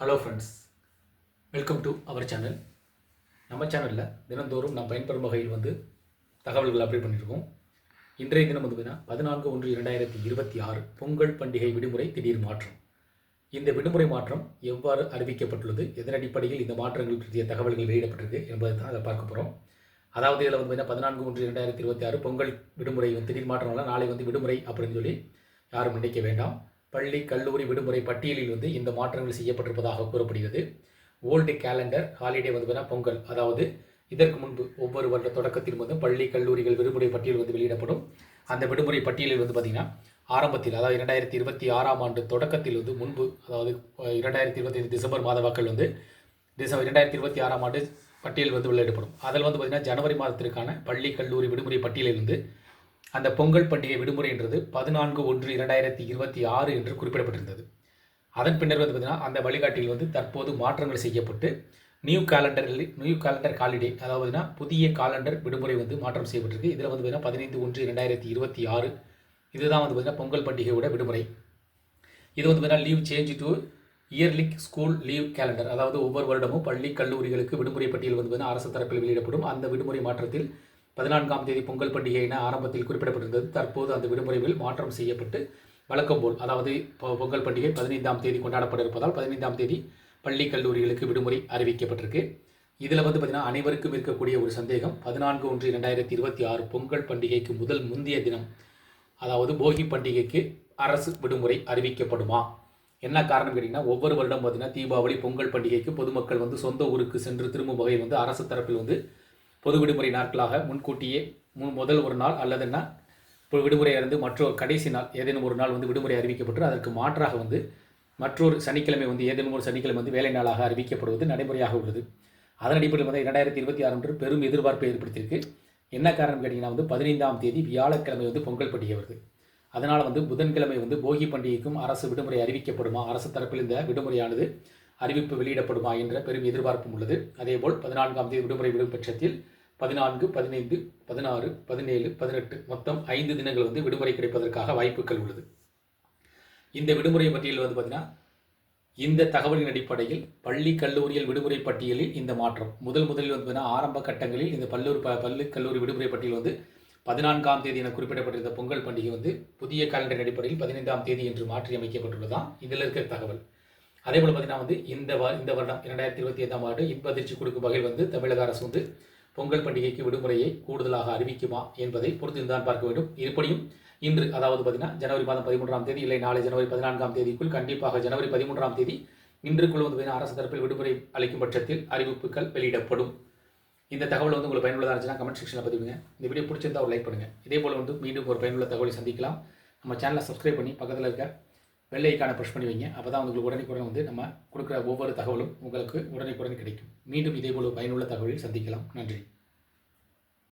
Hello friends welcome to our channel நம்ம சேனலில் தினந்தோறும் நாம் பயன்பெறும் வகையில் வந்து தகவல்கள் அப்டேட் பண்ணியிருக்கோம் இன்றைய தினம் வந்து பார்த்தீங்கன்னா பதினான்கு ஒன்று இரண்டாயிரத்தி இருபத்தி ஆறு பொங்கல் பண்டிகை விடுமுறை திடீர் மாற்றம். இந்த விடுமுறை மாற்றம் எவ்வாறு அறிவிக்கப்பட்டுள்ளது எதன் அடிப்படையில் இந்த மாற்றங்கள் பற்றிய தகவல்கள் வெளியிடப்பட்டிருக்கு என்பதை தான் அதை பார்க்க போகிறோம் அதாவது இதில் வந்து பார்த்தீங்கன்னா பதினான்கு ஒன்று இரண்டாயிரத்தி இருபத்தி ஆறு பொங்கல் விடுமுறை வந்து திடீர் மாற்றம்னால நாளை வந்து விடுமுறை அப்படின்னு சொல்லி யாரும் நினைக்க வேண்டாம். பள்ளி கல்லூரி விடுமுறை பட்டியலில் வந்து இந்த மாற்றங்கள் செய்யப்பட்டிருப்பதாக கூறப்படுகிறது. ஓல்டு கேலண்டர் ஹாலிடே வந்து பொங்கல். அதாவது இதற்கு முன்பு ஒவ்வொரு வருட தொடக்கத்திலும் வந்து பள்ளி கல்லூரிகள் விடுமுறை பட்டியல் வந்து வெளியிடப்படும். அந்த விடுமுறை பட்டியலில் வந்து பார்த்திங்கன்னா ஆரம்பத்தில் அதாவது இரண்டாயிரத்தி இருபத்தி ஆறாம் ஆண்டு தொடக்கத்தில் வந்து முன்பு அதாவது இரண்டாயிரத்தி இருபத்தி டிசம்பர் மாத வாக்கள் வந்து டிசம்பர் இரண்டாயிரத்தி இருபத்தி ஆறாம் ஆண்டு பட்டியல் வந்து வெளியிடப்படும். அதில் வந்து பார்த்திங்கன்னா ஜனவரி மாதத்திற்கான பள்ளி கல்லூரி விடுமுறை பட்டியலில் வந்து அந்த பொங்கல் பண்டிகை விடுமுறை என்றது பதினான்கு ஒன்று இரண்டாயிரத்தி இருபத்தி ஆறு என்று குறிப்பிடப்பட்டிருந்தது. அதன் பின்னர் வந்து பார்த்திங்கன்னா அந்த வழிகாட்டியில் வந்து தற்போது மாற்றங்கள் செய்யப்பட்டு நியூ காலண்டரில் நியூ காலண்டர் ஹாலிடே அதாவது பார்த்தீங்கன்னா புதிய காலண்டர் விடுமுறை வந்து மாற்றம் செய்யப்பட்டிருக்கு. இதில் வந்து பார்த்திங்கன்னா பதினைந்து ஒன்று இரண்டாயிரத்தி இருபத்தி ஆறு இதுதான் வந்து பார்த்திங்கன்னா பொங்கல் பண்டிகையோட விடுமுறை. இது வந்து பார்த்தீங்கன்னா leave change to yearly school leave calendar அதாவது ஒவ்வொரு வருடமும் பள்ளி கல்லூரிகளுக்கு விடுமுறை பட்டியல் வந்து அரசு தரப்பில் வெளியிடப்படும். அந்த விடுமுறை மாற்றத்தில் பதினான்காம் தேதி பொங்கல் பண்டிகை என ஆரம்பத்தில் குறிப்பிடப்பட்டிருந்தது. தற்போது அந்த விடுமுறையில் மாற்றம் செய்யப்பட்டு வழக்கம் போல் அதாவது பொங்கல் பண்டிகை பதினைந்தாம் தேதி கொண்டாடப்பட இருப்பதால் பதினைந்தாம் தேதி பள்ளி கல்லூரிகளுக்கு விடுமுறை அறிவிக்கப்பட்டிருக்கு. இதில் வந்து பார்த்தீங்கன்னா அனைவருக்கும் இருக்கக்கூடிய ஒரு சந்தேகம் பதினான்கு ஒன்று இரண்டாயிரத்தி இருபத்தி ஆறு பொங்கல் பண்டிகைக்கு முதல் முந்தைய தினம் அதாவது போகி பண்டிகைக்கு அரசு விடுமுறை அறிவிக்கப்படுமா? என்ன காரணம் கேட்டிங்கன்னா ஒவ்வொரு வருடம் பார்த்தீங்கன்னா தீபாவளி பொங்கல் பண்டிகைக்கு பொதுமக்கள் வந்து சொந்த ஊருக்கு சென்று திரும்பும் வகையில் வந்து அரசு தரப்பில் வந்து பொது விடுமுறை நாட்களாக முன்கூட்டியே முன் முதல் ஒரு நாள் அல்லதுன்னா இப்போ விடுமுறை இருந்து மற்றொரு கடைசி நாள் ஏதேனும் ஒரு நாள் வந்து விடுமுறை அறிவிக்கப்பட்டு அதற்கு மாற்றாக வந்து மற்றொரு சனிக்கிழமை வந்து ஏதேனும் ஒரு சனிக்கிழமை வந்து வேலை நாளாக அறிவிக்கப்படுவது நடைமுறையாக உள்ளது. அதன் அடிப்படையில் வந்து இரண்டாயிரத்தி இருபத்தி ஆறு அன்று பெரும் எதிர்பார்ப்பை ஏற்படுத்தியிருக்கு. என்ன காரணம் கேட்டிங்கன்னா வந்து பதினைந்தாம் தேதி வியாழக்கிழமை வந்து பொங்கல் பண்டிகை வருது. அதனால் வந்து புதன்கிழமை வந்து போகி பண்டிகைக்கும் அரசு விடுமுறை அறிவிக்கப்படுமா அரசு தரப்பில் இந்த விடுமுறையானது அறிவிப்பு வெளியிடப்படுமா என்ற பெரும் எதிர்பார்ப்பும் உள்ளது. அதேபோல் பதினான்காம் தேதி விடுமுறை விடும் பட்சத்தில் பதினான்கு பதினைந்து பதினாறு பதினேழு பதினெட்டு மொத்தம் ஐந்து தினங்கள் வந்து விடுமுறை கிடைப்பதற்காக வாய்ப்புகள் உள்ளது. இந்த விடுமுறை பட்டியல் வந்து பார்த்தீங்கன்னா இந்த தகவலின் அடிப்படையில் பள்ளி கல்லூரியில் விடுமுறை பட்டியலில் இந்த மாற்றம். முதல் முதலில் வந்து பார்த்தீங்கன்னா ஆரம்ப கட்டங்களில் இந்த பல்லூர் ப பள்ளி கல்லூரி விடுமுறை பட்டியல் வந்து பதினான்காம் தேதி என குறிப்பிடப்பட்டிருந்த பொங்கல் பண்டிகை வந்து புதிய காலண்டர் அடிப்படையில் பதினைந்தாம் தேதி என்று மாற்றி அமைக்கப்பட்டுள்ளதான் இதில் இருக்கிற தகவல். அதே போல் பார்த்தீங்கன்னா வந்து இந்த இந்த வருடம் இரண்டாயிரத்தி இருபத்தி ஐந்தாம் ஆண்டு இன்ப அதிர்ச்சி கொடுக்கும் வகையில் வந்து தமிழக அரசு வந்து பொங்கல் பண்டிகைக்கு விடுமுறையை கூடுதலாக அறிவிக்குமா என்பதை பொறுத்திருந்தான் பார்க்க வேண்டும். இருப்படியும் இன்று அதாவது பார்த்தீங்கன்னா ஜனவரி மாதம் பதிமூன்றாம் தேதி இல்லை நாளை ஜனவரி பதினான்காம் தேதிக்குள் கண்டிப்பாக ஜனவரி பதிமூன்றாம் தேதி இன்றுக்குள் வந்து அரசு தரப்பில் விடுமுறை அளிக்கும் பட்சத்தில் அறிவிப்புகள் வெளியிடப்படும். இந்த தகவல் வந்து உங்களுக்கு பயனுள்ளதாக இருந்துச்சுன்னா கமெண்ட் செக்ஷனில் பதிவுங்க இந்த வீடியோ பிடிச்சிருந்தா ஒரு லைக் பண்ணுங்கள் இதே போல் வந்து மீண்டும் ஒரு பயனுள்ள தகவலை சந்திக்கலாம். நம்ம சேனலை சப்ஸ்கிரைப் பண்ணி பக்கத்தில் இருக்க வெள்ளைக்கான ஐக்கானை பண்ணி வைங்க அப்போ தான் உங்களுக்கு உடனுக்குடன் வந்து நம்ம கொடுக்குற ஒவ்வொரு தகவலும் உங்களுக்கு உடனுக்குடன் கிடைக்கும். மீண்டும் இதேபோல் பயனுள்ள தகவலில் சந்திக்கலாம். நன்றி.